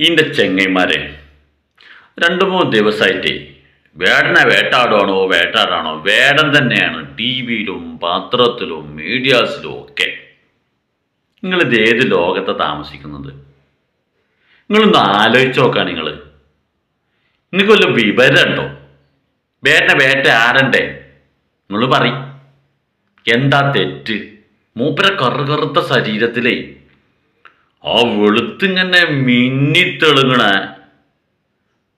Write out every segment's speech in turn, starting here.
ഈന്റെ ചെങ്ങൈമാരെ. രണ്ട് മൂന്ന് ദിവസമായിട്ട് വേടനെ വേട്ടാടുവാണോ വേട്ടാടാണോ വേടൻ തന്നെയാണ് ടി വിയിലും പത്രത്തിലും മീഡിയാസിലും ഒക്കെ. നിങ്ങളിത് ഏത് ലോകത്തെ താമസിക്കുന്നത്? നിങ്ങളൊന്ന് ആലോചിച്ച് നോക്കാം നിങ്ങൾ നിങ്ങൾക്ക് വല്ല വിവരമുണ്ടോ വേട്ടനെ വേട്ട ആരണ്ടേ? നിങ്ങൾ പറ എന്താ തെറ്റ്? മൂപ്പര കറുകറുത്ത ശരീരത്തിലേ ആ വെളുത്തിങ്ങനെ മിന്നിത്തെളുങ്ങണ.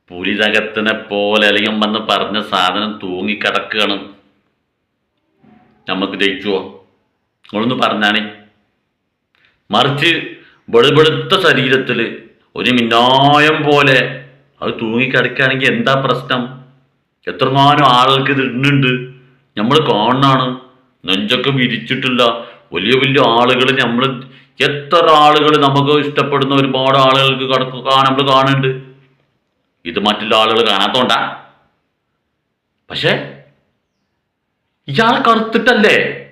പുലിതകത്തിനെ പോലെ അല്ലെങ്കിൽ വന്ന് പറഞ്ഞ സാധനം തൂങ്ങിക്കിടക്കുകയാണ്. നമുക്ക് ജയിച്ചുവോ? നിങ്ങളൊന്ന് പറഞ്ഞാണേ. മറിച്ച് വെളുവെളുത്ത ശരീരത്തിൽ ഒരു മിന്നായം പോലെ അത് തൂങ്ങിക്കിടക്കുകയാണെങ്കിൽ എന്താ പ്രശ്നം? എത്രങ്ങാനും ആളുകൾക്ക് ഇത് ഇടുന്നുണ്ട് നമ്മൾ കാണാണ്. നെഞ്ചൊക്കെ വിരിച്ചിട്ടില്ല. വലിയ വലിയ ആളുകൾ നമ്മൾ എത്ര ആളുകൾ നമുക്ക് ഇഷ്ടപ്പെടുന്ന ഒരുപാട് ആളുകൾക്ക് കടക്കുക നമ്മൾ കാണുന്നുണ്ട്. ഇത് മറ്റുള്ള ആളുകൾ കാണാത്തോണ്ടാ. പക്ഷേ ഇയാൾ കറുത്തിട്ടല്ലേ?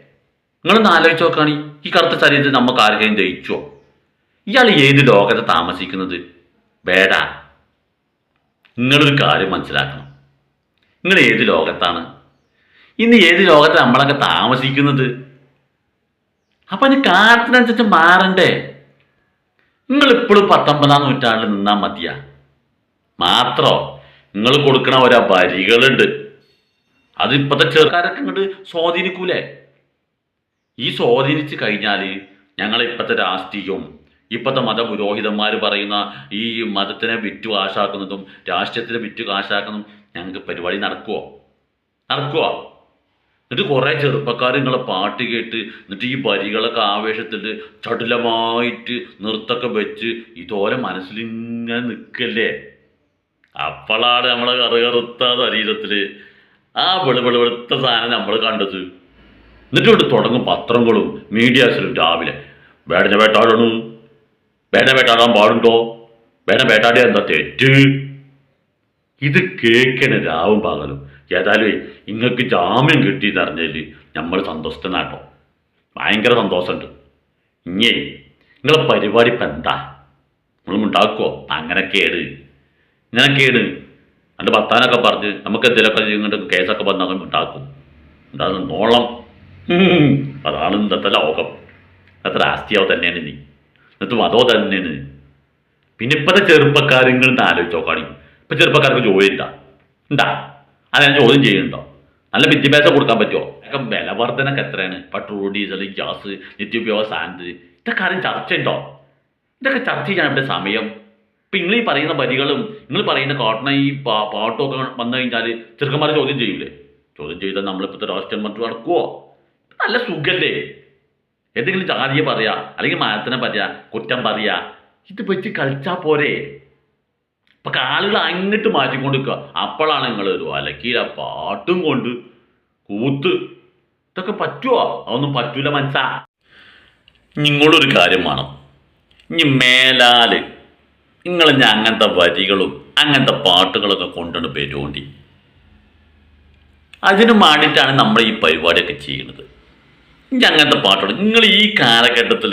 നിങ്ങളൊന്ന് ആലോചിച്ച് നോക്കുകയാണ് ഈ കറുത്ത ശരീരത്തിൽ നമുക്ക് ആരെങ്കിലും ജയിച്ചോ? ഇയാൾ ഏത് ലോകത്തെ താമസിക്കുന്നത്? വേട. നിങ്ങളൊരു കാര്യം മനസ്സിലാക്കണം. നിങ്ങൾ ഏത് ലോകത്താണ്? ഇന്ന് ഏത് ലോകത്ത് നമ്മളൊക്കെ താമസിക്കുന്നത്? അപ്പൊ അതിന് കാലത്തിനനുസരിച്ച് മാറണ്ടേ? നിങ്ങൾ ഇപ്പോഴും പത്തൊമ്പതാം നൂറ്റാണ്ടിൽ നിന്നാ മതിയാ. മാത്രോ നിങ്ങൾ കൊടുക്കണ ഓരോ വരികളുണ്ട്. അത് ഇപ്പോഴത്തെ ചെറുക്കാരൊക്കെ ഇങ്ങോട്ട് സ്വാധീനിക്കൂലേ? ഈ സ്വാധീനിച്ച് കഴിഞ്ഞാൽ ഞങ്ങൾ ഇപ്പോഴത്തെ രാഷ്ട്രീയവും ഇപ്പോഴത്തെ മതപുരോഹിതന്മാർ പറയുന്ന ഈ മതത്തിനെ വിറ്റു കാശാക്കുന്നതും രാഷ്ട്രീയത്തിനെ വിറ്റു കാശാക്കുന്നതും ഞങ്ങൾക്ക് പരിപാടി നടക്കുമോ നടക്കുമോ എന്നിട്ട് കുറേ ചെറുപ്പക്കാർ നിങ്ങളെ പാട്ട് കേട്ട് എന്നിട്ട് ഈ വരികളൊക്കെ ആവേശത്തിൽ ചടുലമായിട്ട് നൃത്തൊക്കെ വെച്ച് ഇതോലെ മനസ്സിലിങ്ങനെ നിൽക്കല്ലേ അപ്പോഴാണ് നമ്മളെ കറുകറുത്ത ശരീരത്തിൽ ആ വെളു വെളുത്ത സാധനം നമ്മൾ കണ്ടത്. എന്നിട്ട് ഇവിടെ തുടങ്ങും പത്രങ്ങളും മീഡിയാസിലും രാവിലെ. വേടനെ വേട്ടാടണു. വേടനെ വേട്ടാടാൻ പാടുണ്ടോ? വേടനെ വേട്ടാടിയ എന്താ തെറ്റ്? ഇത് കേൾക്കണ രാവും പകലും. ഏതായാലും ഇങ്ങക്ക് ജാമ്യം കിട്ടിയെന്ന് അറിഞ്ഞതിൽ നമ്മൾ സന്തോഷത്തിനാട്ടോ ഭയങ്കര സന്തോഷമുണ്ട്. ഇങ്ങേ നിങ്ങളെ പരിപാടി ഇപ്പം എന്താ? നിങ്ങൾ ഉണ്ടാക്കുമോ അങ്ങനെ കേട്. ഇങ്ങനെ കേട്. എന്റെ ഭർത്താനൊക്കെ പറഞ്ഞ് നമുക്ക് എന്തെങ്കിലുമൊക്കെ ഇങ്ങോട്ട് കേസൊക്കെ വന്ന് അങ്ങനെ ഉണ്ടാക്കും. എന്താ നോളം. അതാണ് ഇന്നത്തെ ലോകം. അത്ര ആസ്തിയാവ് തന്നെയാണ് നീ ഇന്നത്തെ അതോ തന്നെയാണ്. പിന്നെ ഇപ്പോഴത്തെ ചെറുപ്പക്കാരെങ്കിലും ആലോചിച്ച് നോക്കുകയാണെങ്കിൽ ഇപ്പം ചെറുപ്പക്കാർക്ക് ജോലി ഉണ്ടാ ഉണ്ടാ അത് ഞാൻ ചോദ്യം ചെയ്യുന്നുണ്ടോ? നല്ല വിദ്യാഭ്യാസം കൊടുക്കാൻ പറ്റുമോ ഒക്കെ വില വർധനക്ക് എത്രയാണ്? പെട്രോൾ ഡീസൽ ഗ്യാസ് നിത്യോപയോഗ സാധനത്തിൽ ഇതൊക്കെ ആരും ചർച്ച ഉണ്ടോ ഇതൊക്കെ ചർച്ച ചെയ്യാൻ ഇവിടെ സമയം. ഇപ്പം നിങ്ങൾ ഈ പറയുന്ന വരികളും നിങ്ങൾ പറയുന്ന കോട്ടണ ഈ പാ പാട്ടും വന്നു കഴിഞ്ഞാൽ ചെറുക്കന്മാർ ചോദ്യം ചെയ്യൂലേ? ചോദ്യം ചെയ്താൽ നമ്മളിപ്പോഴത്തെ രാഷ്ട്രീയം മറ്റു നടക്കുമോ നല്ല സുഖല്ലേ? എന്തെങ്കിലും ജാതിയെ പറയാ അല്ലെങ്കിൽ മരത്തിനെ പറയാ കുറ്റം പറയാ. ഇത് വെച്ച് കളിച്ചാൽ പോരെ? ഇപ്പൊ ആളുകൾ അങ്ങോട്ട് മാറ്റിക്കൊണ്ട് നിൽക്കുക അപ്പോഴാണ് നിങ്ങൾ ഒരു അലക്കീര പാട്ടും കൊണ്ട് കൂത്ത്. ഇതൊക്കെ പറ്റുമോ അതൊന്നും പറ്റൂല മനസ്സാ. നിങ്ങളൊരു കാര്യം വേണം. ഇനി മേലാൽ നിങ്ങൾ ഞാൻ അങ്ങനത്തെ വരികളും അങ്ങനത്തെ പാട്ടുകളൊക്കെ കൊണ്ടുവന്ന് പേരുകൊണ്ടി അതിനു വേണ്ടിയിട്ടാണ് നമ്മൾ ഈ പരിപാടിയൊക്കെ ചെയ്യുന്നത്. ഇനി അങ്ങനത്തെ പാട്ടുകൾ നിങ്ങൾ ഈ കാലഘട്ടത്തിൽ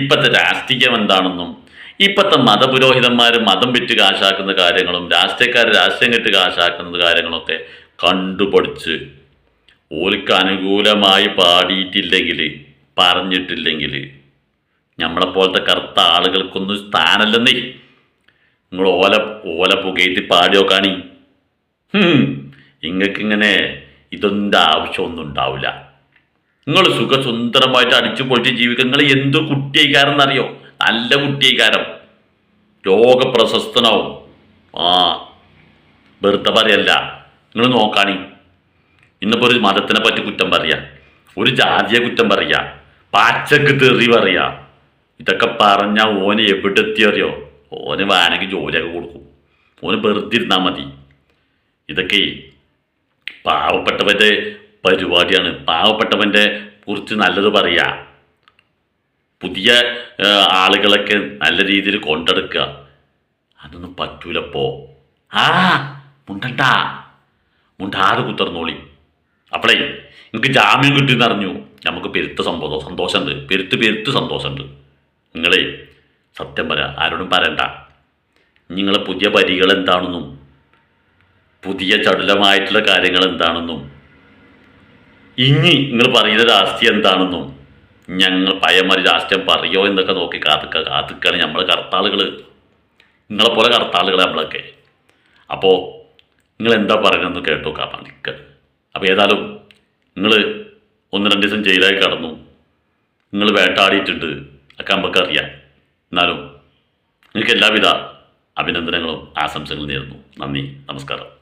ഇപ്പോഴത്തെ രാഷ്ട്രീയം എന്താണെന്നും ഇപ്പോഴത്തെ മതപുരോഹിതന്മാർ മതം വിറ്റ് കാശാക്കുന്ന കാര്യങ്ങളും രാഷ്ട്രീയക്കാർ രാഷ്ട്രീയം കെട്ട് കാശാക്കുന്ന കാര്യങ്ങളൊക്കെ കണ്ടുപഠിച്ച് ഓലിക്ക് അനുകൂലമായി പാടിയിട്ടില്ലെങ്കിൽ പറഞ്ഞിട്ടില്ലെങ്കിൽ നമ്മളെപ്പോലത്തെ കറുത്ത ആളുകൾക്കൊന്നും സ്ഥാനമല്ലെന്നേ നിങ്ങൾ ഓല ഓല പുകയത്തി പാടിയോ കാണി ഇങ്ങക്കിങ്ങനെ ഇതൊന്നും ആവശ്യമൊന്നും ഉണ്ടാവില്ല. നിങ്ങൾ സുഖസുന്ദരമായിട്ട് അടിച്ചു പൊളിച്ച് ജീവിക്കുക നിങ്ങൾ എന്ത് കുട്ടിയേക്കാരെന്നറിയോ നല്ല കുട്ടീകാരം രോഗപ്രശസ്തനാവും. ആ വെറുതെ പറയല്ല. നിങ്ങൾ നോക്കാണി. ഇന്നിപ്പോൾ ഒരു മതത്തിനെ പറ്റി കുറ്റം പറയാ. ഒരു ജാതിയെ കുറ്റം പറയാ. പാച്ചക്ക് തെറി പറയാ. ഇതൊക്കെ പറഞ്ഞാൽ ഓന് എവിടെ എത്തിയറിയോ ഓന് വേണമെങ്കിൽ ജോലിയൊക്കെ കൊടുക്കും. ഓന് വെറുതെ ഇരുന്നാൽ മതി. ഇതൊക്കെ പാവപ്പെട്ടവന്റെ പരിപാടിയാണ്. പാവപ്പെട്ടവന്റെ കുറിച്ച് നല്ലത് പറയുക പുതിയ ആളുകളൊക്കെ നല്ല രീതിയിൽ കൊണ്ടെടുക്കുക. അതൊന്നും പറ്റൂലപ്പോ ആ മുണ്ടണ്ട. മുണ്ടാതെ കുത്തർന്നോളി. അപ്പളേ നിങ്ങൾക്ക് ജാമ്യം കിട്ടിയെന്ന് അറിഞ്ഞു. നമുക്ക് പെരുത്ത സന്തോഷം സന്തോഷമുണ്ട് പെരുത്ത് പെരുത്ത് സന്തോഷമുണ്ട് നിങ്ങളെ സത്യം പറ ആരോടും പറയണ്ട. നിങ്ങളെ പുതിയ പരികൾ എന്താണെന്നും പുതിയ ചടുലമായിട്ടുള്ള കാര്യങ്ങൾ എന്താണെന്നും ഇനി നിങ്ങൾ പറയുന്ന രാഷ്ട്രീയം എന്താണെന്നും ഞങ്ങൾ പയമാരി രാഷ്ട്രീയം പറയോ എന്നൊക്കെ നോക്കി കാത്തുക്ക കാത്തുക്കാണ് നമ്മൾ കർത്താളുകൾ നിങ്ങളെ പോലെ കർത്താളുകൾ നമ്മളൊക്കെ. അപ്പോൾ നിങ്ങൾ എന്താ പറയുന്നതെന്ന് കേട്ടോ നിൽക്കുക അപ്പോൾ ഏതായാലും നിങ്ങൾ ഒന്ന് രണ്ട് ദിവസം ജയിലായി കടന്നു. നിങ്ങൾ വേട്ടാടിയിട്ടുണ്ട്. ഒക്കെ നമുക്ക് അറിയാം. എന്നാലും നിങ്ങൾക്ക് എല്ലാവിധ അഭിനന്ദനങ്ങളും ആശംസകളും നേരുന്നു. നന്ദി. നമസ്കാരം.